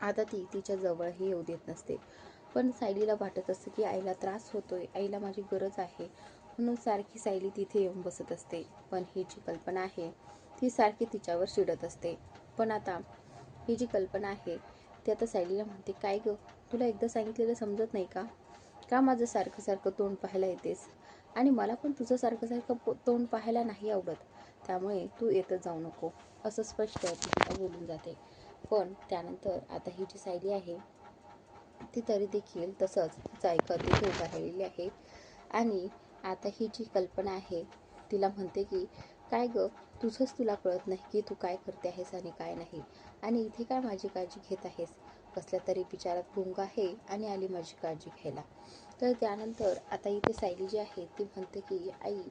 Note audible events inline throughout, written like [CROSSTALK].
आता ती तिच्या जवळही येऊ देत नसते. पण सायलीला वाटत असतं की आईला त्रास होतोय. आईला माझी गरज आहे. म्हणून सारखी सायली तिथे येऊन बसत असते. पण ही जी कल्पना आहे ती सारखी तिच्यावर चिडत असते. पण आता ही जी कल्पना आहे ती आता सायलीला म्हणते काय ग? तुला एकदा सांगितलेलं समजत नाही का? का माझं सारखं सारखं तोंड पाहायला येतेस? आणि मला पण तुझं सारखं सारखं तोंड पाहायला नाही आवडत. त्यामुळे तू येतच जाऊ नको. असं स्पष्ट तिला बोलून जाते. पण त्यानंतर आता ही जी सायली आहे ती तरी देखील तसंच तिचा ऐकत तिथे उभा राहिलेली आहे. आणि आता ही जी कल्पना आहे तिला म्हणते की काय ग तुझंच तुला कळत नाही की तू काय करते आहेस आणि काय नाही. आणि इथे काय माझी काळजी घेत आहेस? कसल्या तरी विचारात गुंग आहे आणि आली माझी काळजी घ्यायला. तर त्यानंतर आता इथे सायली जी आहे ती म्हणते की आई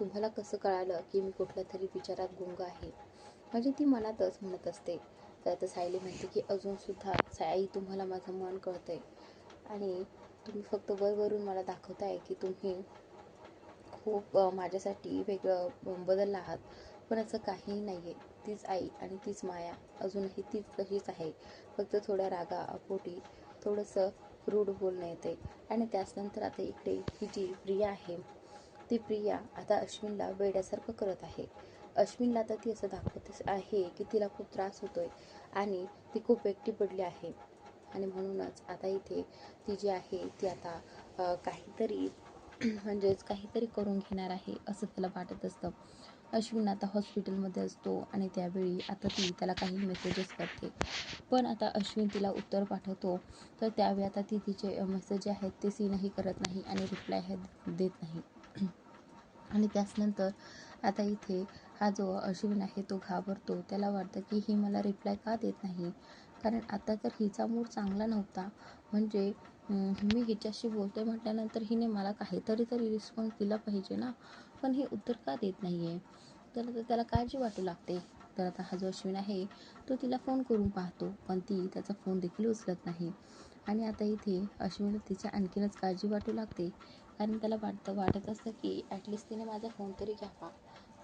तुम्हाला कसं कळालं की मी कुठल्या तरी विचारात गुंग आहे? म्हणजे ती मनातच म्हणत असते. तर आता सायली म्हणते की अजूनसुद्धा साई आई तुम्हाला माझं मन कळतं आहे आणि तुम्ही फक्त वरवरून मला दाखवताय की तुम्ही खूप माझ्यासाठी वेगळं बदलला आहात. पण असं काहीही नाही आहे तीच आई आणि तीच माया. अजूनही तीच तशीच आहे. फक्त थोड्या रागा अपोटी थोडंसं रूढ बोलणं येते आणि त्याचनंतर आता इकडे ही जी प्रिया आहे ती प्रिया आता अश्विनला वेड्यासारखं करत आहे. अश्विनला तर ती असं दाखवत आहे की तिला खूप त्रास होतो आहे आणि ती खूप एकटी पडली आहे. आणि म्हणूनच आता इथे ती जी आहे ती आता काहीतरी [CLEARS THROAT] म्हणजेच काहीतरी करून घेणार आहे असं त्याला वाटत असतं. अश्विन आता हॉस्पिटलमध्ये असतो आणि त्यावेळी आता ती त्याला काही मेसेजेस करते. पण आता अश्विन तिला उत्तर पाठवतो. तर त्यावेळी आता ती तिचे मेसेज आहेत ते सीनही करत नाही आणि रिप्लाय हे देत नाही. [CLEARS THROAT] आणि त्याचनंतर आता इथे हा जो अश्विन आहे तो घाबरतो. त्याला वाटतं की ही मला रिप्लाय का देत नाही? कारण आता तर हिचा मूड चांगला नव्हता. म्हणजे मी हिच्याशी बोलते म्हटल्यानंतर हिने मला काहीतरी तरी रिस्पॉन्स दिला पाहिजे ना? पण हे उत्तर का देत नाही आहे तर आता त्याला काळजी वाटू लागते. तर आता हा जो अश्विन आहे तो तिला फोन करून पाहतो. पण ती त्याचा फोन देखील उचलत नाही. आणि आता इथे अश्विन तिच्या आणखीनच काळजी वाटू लागते. कारण त्याला वाटतं वाटत असतं की ॲटलिस्ट तिने माझा फोन तरी घ्यावा.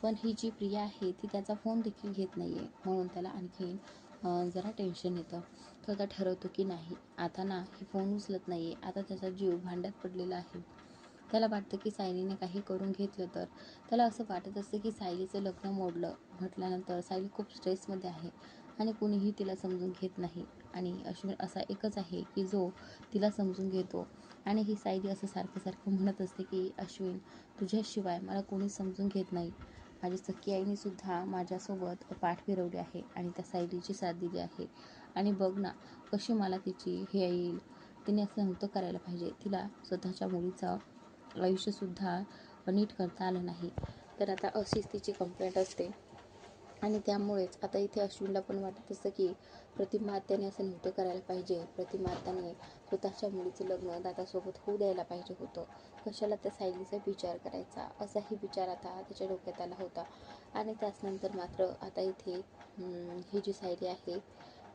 पण ही जी प्रिया आहे ती त्याचा फोन देखील घेत नाही आहे म्हणून त्याला आणखीन जरा टेन्शन येतं. तो आता ठरवतो की नाही आता ना ही फोन उचलत नाही आहे आता त्याचा जीव भांड्यात पडलेला आहे. त्याला वाटतं की सायलीने काही करून घेतलं तर. त्याला असं वाटत असतं की सायलीचं लग्न मोडलं. म्हटल्यानंतर सायली खूप स्ट्रेसमध्ये आहे आणि कुणीही तिला समजून घेत नाही. आणि अश्विन असा एकच आहे की जो तिला समजून घेतो. आणि ही सायली असं सारखं सारखं म्हणत असते की अश्विन तुझ्याशिवाय मला कोणी समजून घेत नाही. माझी सख्खी आईने सुद्धा माझ्यासोबत पाठ फिरवली आहे आणि त्या सायलीची साथ दिली आहे. आणि बघ ना कशी मला तिची हे येईल तिने असं नव्हतं करायला पाहिजे. तिला स्वतःच्या मुलीचं आयुष्यसुद्धा नीट करता आलं नाही. तर आता अशीच तिची कंप्लेंट असते. आणि त्यामुळेच आता इथे अश्विनला पण वाटत असतं की प्रतिमा आत्याने असं नव्हतं करायला पाहिजे. प्रतिमा आत्याने स्वतःच्या मुलीचं लग्न दादासोबत होऊ द्यायला पाहिजे होतं. कशाला त्या सायलीचा विचार करायचा? असाही विचार आता त्याच्या डोक्यात आला होता. आणि त्याचनंतर मात्र आता इथे ही जी सायली आहे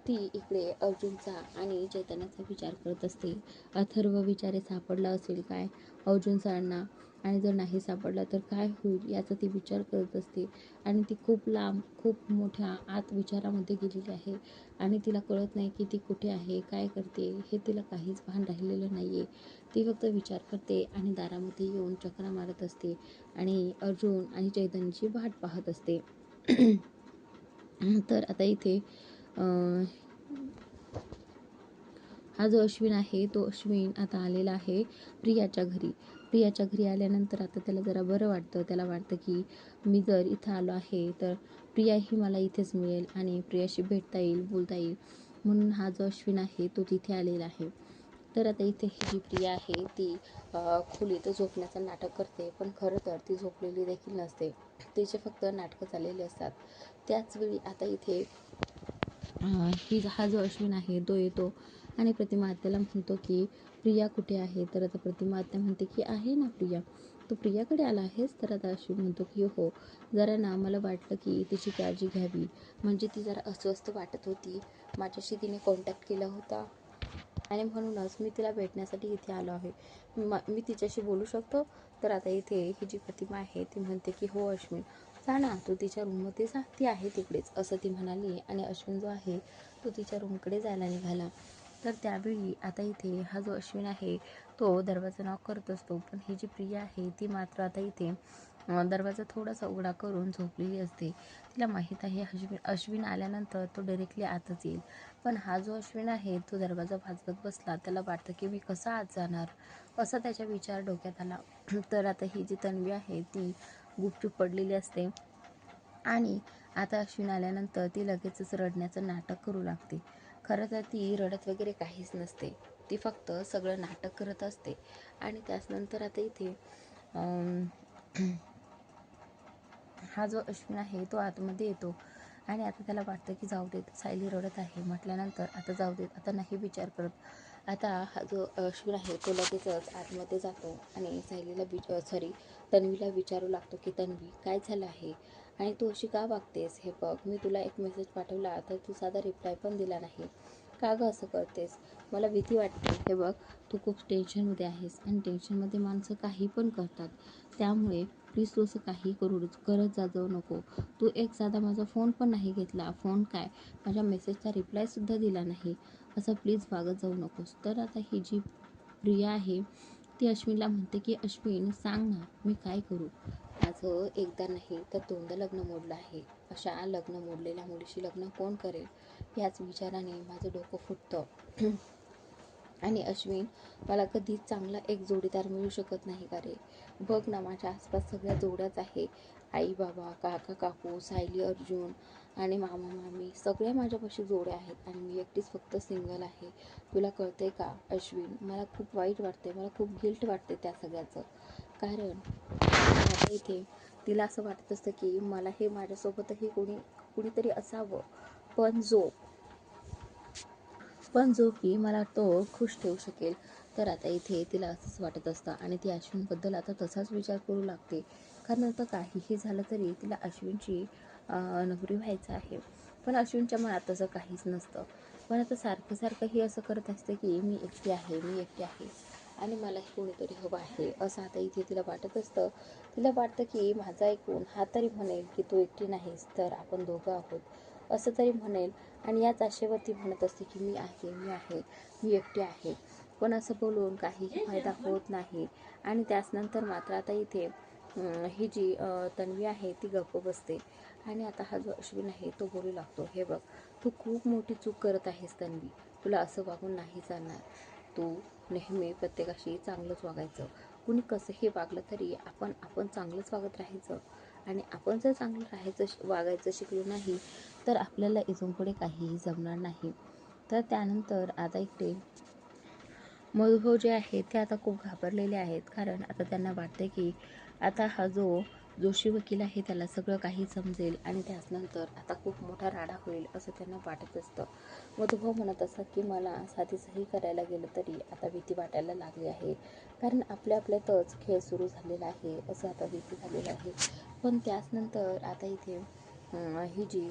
ती इकडे अर्जुनचा आणि चैतन्याचा विचार करत असते. अथर्व विचारे सापडला असेल काय? अर्जुन सरांना. आणि जर नाही सापडला तर काय होईल याचा ती विचार करत असते. आणि ती खूप लांब खूप मोठ्या आत विचारामध्ये गेलेली आहे. आणि तिला कळत नाही की ती कुठे आहे काय करते हे तिला काहीच भान राहिलेलं नाही आहे ती फक्त विचार करते आणि दारामध्ये येऊन चक्रा मारत असते आणि अर्जुन आणि चैतन्यची वाट पाहत असते. तर आता इथे हा जो अश्विन आहे तो अश्विन आता आलेला आहे प्रियाच्या घरी. प्रियाच्या घरी आल्यानंतर आता त्याला जरा बरं वाटतं. त्याला वाटतं की मी जर इथं आलो आहे तर प्रिया ही मला इथेच मिळेल आणि प्रियाशी भेटता येईल बोलता येईल. म्हणून हा जो अश्विन आहे तो तिथे आलेला आहे. तर आता इथे ही जी प्रिया आहे ती खोलीत झोपण्याचं नाटक करते. पण खरं तर ती झोपलेली देखील नसते. तिचे फक्त नाटकं चाललेली असतात. त्याचवेळी आता इथे ही हा जो अश्विन आहे तो येतो आणि प्रतिमा आत्याला म्हणतो की प्रिया कुठे आहे? तर आता प्रतिमा आत्या म्हणते की आहे ना प्रिया. तू प्रियाकडे आला आहेस तर आता अश्विन म्हणतो की हो. जरा ना मला वाटलं की तिची काळजी घ्यावी. म्हणजे ती जरा अस्वस्थ वाटत होती. माझ्याशी तिने कॉन्टॅक्ट केला होता. आणि म्हणूनच मी तिला भेटण्यासाठी इथे आलो आहे. म मी तिच्याशी बोलू शकतो? तर आता इथे ही जी प्रतिमा आहे ती म्हणते की हो अश्विन. जा ना तू तिच्या रूममध्ये जा ती आहे तिकडेच असं ती म्हणाली आणि अश्विन जो आहे तो तिच्या रूमकडे जायला निघाला. तर त्यावेळी आता इथे हा जो अश्विन आहे तो दरवाजा नॉक करत असतो पण ही जी प्रिया आहे ती मात्र आता इथे दरवाजा थोडासा उघडा करून झोपलेली असते. तिला माहीत आहे अश्विन अश्विन आल्यानंतर तो डायरेक्टली आतच येईल. पण हा जो अश्विन आहे तो दरवाजा भाजवत बसला त्याला वाटतं की मी कसा आत जाणार? असा त्याचा विचार डोक्यात आला. तर आता ही जी तन्वी आहे ती गुपचूप पडलेली असते. आणि आता अश्विन आल्यानंतर ती लगेचच रडण्याचं नाटक करू लागते. खरं तर ती रडत वगैरे काहीच नसते. ती फक्त सगळं नाटक करत असते. आणि त्याचनंतर आता इथे [CLEARS THROAT] हा जो अश्विन आहे तो आतमध्ये येतो. आणि आता त्याला वाटतं की जाऊ देत सायली रडत आहे. म्हटल्यानंतर आता जाऊ देत आता नाही विचार करत. आता हा जो अश्विन आहे तो लगेचच आतमध्ये जातो. आणि सायलीला विच सॉरी तन्वीला विचारू लागतो की तन्वी काय झालं आहे? आणि तू अशी का वागतेस? हे बघ मी तुला एक मेसेज पाठवला तर तू साधा रिप्लाय पण दिला नाही. का गं असं करतेस? मला भीती वाटते. हे बघ तू खूप टेन्शनमध्ये आहेस आणि टेन्शनमध्ये माणसं काही पण करतात. त्यामुळे प्लीज तू असं काही करू करत जा जाऊ नको. तू एक साधा माझा फोन पण नाही घेतला. फोन काय? माझ्या मेसेजचा रिप्लायसुद्धा दिला नाही. असं प्लीज वागत जाऊ नकोस. तर आता ही जी प्रिया आहे ती अश्विनला म्हणते की अश्विन सांग ना मी काय करू? माझं एकदा नाही तर दोनदा लग्न मोडलं आहे. अशा लग्न मोडलेल्या मुलीशी लग्न कोण करेल? याच विचाराने माझं डोकं फुटतं. [CLEARS THROAT] आणि अश्विन मला कधीच चांगला एक जोडीदार मिळू शकत नाही का रे? बघ ना माझ्या आसपास सगळ्या जोड्याच आहे. आई बाबा काका काकू सायली अर्जुन आणि मामा मामी सगळ्या माझ्यापाशी जोड्या आहेत आणि मी एकटीच फक्त सिंगल आहे. तुला कळते का अश्विन? मला खूप वाईट वाटते मला खूप गिल्ट वाटते त्या सगळ्याचं. कारण आता इथे तिला असं वाटत असतं की मला हे माझ्यासोबतही कोणी कुणीतरी असावं. पण जो पण जो की मला तो खुश ठेवू शकेल. तर आता इथे तिला असंच वाटत असतं आणि ती अश्विनबद्दल आता तसाच विचार करू लागते. कारण आता काहीही झालं तरी तिला अश्विनची नोकरी व्हायचं आहे. पण अश्विनच्या मनात तसं काहीच नसतं. पण आता सारखं सारखं ही असं करत असते की मी एकटी आहे मी एकटी आहे आणि मलाही कोणीतरी हवं आहे. असं आता इथे तिला वाटत असतं. तिला वाटतं की माझा ऐकून हा तरी म्हणेल की तू एकटी नाहीस तर आपण दोघं आहोत. असं तरी म्हणेल आणि याच आशेवरती म्हणत असते की मी आहे मी आहे मी एकटी आहे. पण असं बोलून काहीही फायदा होत नाही. आणि त्याचनंतर मात्र आता इथे ही जी तन्वी आहे ती गप्प बसते. आणि आता हा जो अश्विन आहे तो बोलू लागतो हे बघ तू खूप मोठी चूक करत आहेस तन्वी. तुला असं वागून नाही जाणार. तू नेहमी प्रत्येकाशी चांगलंच वागायचं. कुणी कसंही वागलं तरी आपण आपण चांगलंच वागत राहायचं. आणि आपण जर चांगलं राहायचं वागायचं शिकलो नाही तर आपल्याला इथून पुढे काहीही जमणार नाही. तर त्यानंतर आता इकडे मधुभाऊ जे आहेत ते आता खूप घाबरलेले आहेत. कारण आता त्यांना वाटते की आता हा जो जोशी वकील आहे त्याला सगळं काही समजेल आणि त्याचनंतर आता खूप मोठा राडा होईल असं त्यांना वाटत असतं. मधुभाऊ म्हणत असतात की मला साधी सही करायला गेलं तरी आता भीती वाटायला लागली आहे. कारण आपल्या आपल्यातच खेळ सुरू झालेला आहे असं आता भीती झालेलं आहे. पण त्याचनंतर आता इथे ही जी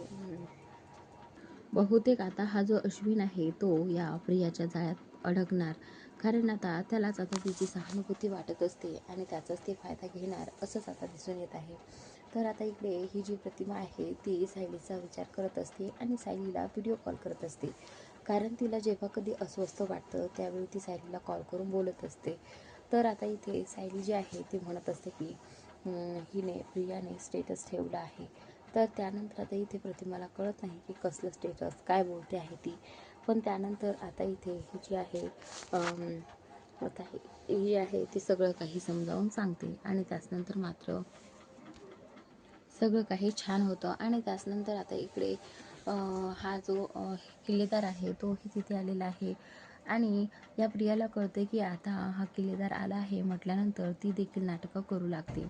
बहुतेक आता हा जो अश्विन आहे तो या प्रियाच्या जाळ्यात अडकणार. कारण आता त्यालाच आता तिची सहानुभूती वाटत असते आणि त्याचाच ते फायदा घेणार असंच आता दिसून येत आहे. तर आता इकडे ही जी प्रतिमा आहे ती सायलीचा विचार करत असते आणि सायलीला व्हिडिओ कॉल करत असते. कारण तिला जेव्हा कधी अस्वस्थ वाटतं त्यावेळी ती सायलीला कॉल करून बोलत असते. तर आता इथे सायली जी आहे ती म्हणत असते की हिने प्रियाने स्टेटस ठेवला आहे. तर त्यानंतर आता इथे प्रतिमाला कळत नाही की कसलं स्टेटस काय बोलते आहे ती. पण त्यानंतर आता इथे ही जी आहे आता ही आहे ती सगळं काही समजावून सांगते. आणि त्याचनंतर मात्र सगळं काही छान होतं. आणि त्याचनंतर आता इकडे हा जो किल्लेदार आहे तोही तिथे आलेला आहे. आणि या प्रियाला कळते की आता हा किल्लेदार आला आहे. म्हटल्यानंतर ती देखील नाटकं करू लागते.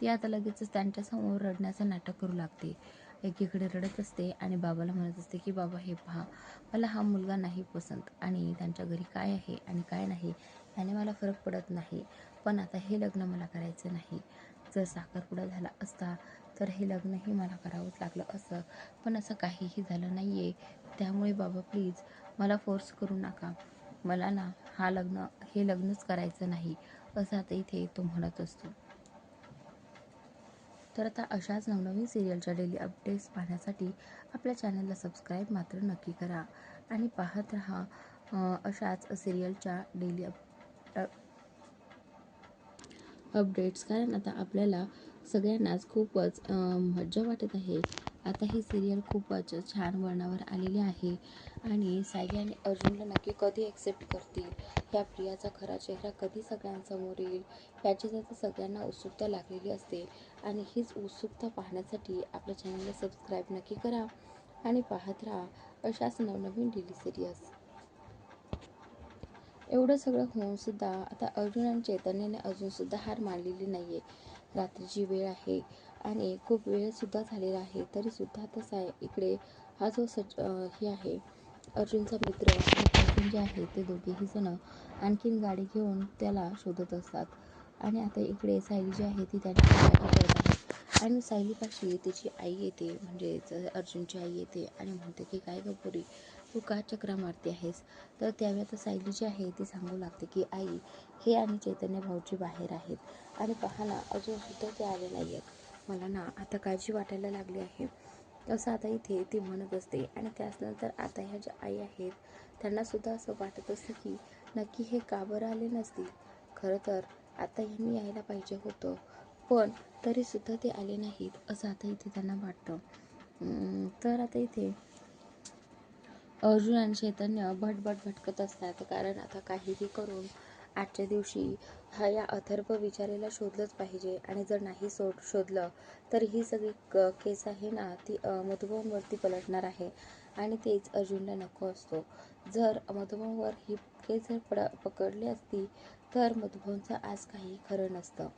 ती आता लगेचच त्यांच्यासमोर रडण्याचं नाटक करू लागते. एकीकडे रडत असते आणि बाबाला म्हणत असते की बाबा हे पहा मला हा मुलगा नाही पसंत. आणि त्यांच्या घरी काय आहे आणि काय नाही याने मला फरक पडत नाही. पण आता हे लग्न मला करायचं नाही. जर साखरपुडा झाला असता तर हे लग्नही मला करावंच लागलं असं. पण असं काहीही झालं नाही आहे त्यामुळे बाबा प्लीज मला फोर्स करू नका. मला ना हा लग्न हे लग्नच करायचं नाही. असं आता इथे तो म्हणत असतो. तर आता अशाच नवनवीन सिरियलच्या डेली अपडेट्स पाहण्यासाठी आपल्या चॅनलला सबस्क्राईब मात्र नक्की करा. आणि पाहत राहा अशाच सिरियलच्या डेली अप अपडेट्स कारण आता आपल्याला सगळ्यांनाच खूपच मज्जा वाटत आहे. आता ही सिरियल खूपच छान वळणावर आलेली आहे. आणि सायली आणि अर्जुनला नक्की कधी ॲक्सेप्ट करतील? ह्या प्रियाचा खरा चेहरा कधी सगळ्यांसमोर येईल? याची तर सगळ्यांना उत्सुकता लागलेली असते. आणि हीच उत्सुकता पाहण्यासाठी आपल्या चॅनलला सबस्क्राईब नक्की करा. आणि पाहत राहा अशाच नवनवीन डेली सिरियल्स एवढं सगळं होऊन सुद्धा आता अर्जुन आणि चैतन्याने अजूनसुद्धा हार मानलेली नाही आहे रात्रीची वेळ आहे. आणि खूप वेळसुद्धा झालेला आहे तरीसुद्धा तसा आहे इकडे हा जो सच हे आहे अर्जुनचा मित्र अर्जुन जे आहे ते दोघेही जण आणखीन गाडी घेऊन त्याला शोधत असतात. आणि आता इकडे सायली जी आहे ती त्यांची आणि सायलीपाशी तिची आई येते म्हणजेच अर्जुनची आई येते आणि म्हणते की काय गं तू का चक्रा मारते आहेस? तर त्यावेळी आता सायली जी आहे ती सांगू लागते की आई हे आणि चैतन्य भाऊजी बाहेर आहेत आणि पहा ना अजूनसुद्धा ते आले नाही आहेत मला ना आता काळजी वाटायला लागली आहे. असं आता इथे ती म्हणत असते आणि त्याचनंतर आता ह्या ज्या आई आहेत त्यांनासुद्धा असं वाटत असतं की नक्की हे का बरं आले नसतील? खरं तर आता ह्यांनी यायला पाहिजे होतं. पण तरीसुद्धा ते आले नाहीत असं आता इथे त्यांना वाटतं. तर आता इथे अर्जुन आणि चैतन्य भटभट भटकत असतात. कारण आता काहीही करून आजच्या दिवशी हा या अथर्व विचारेला शोधलंच पाहिजे. आणि जर नाही सो शोधलं तर ही सगळी क केस आहे ना ती अ, पलटणार आहे. आणि तेच अर्जुनला नको असतो. जर मधुबनवर ही केस जर पड पकडली असती तर मधुबनचं आज काही खरं नसतं.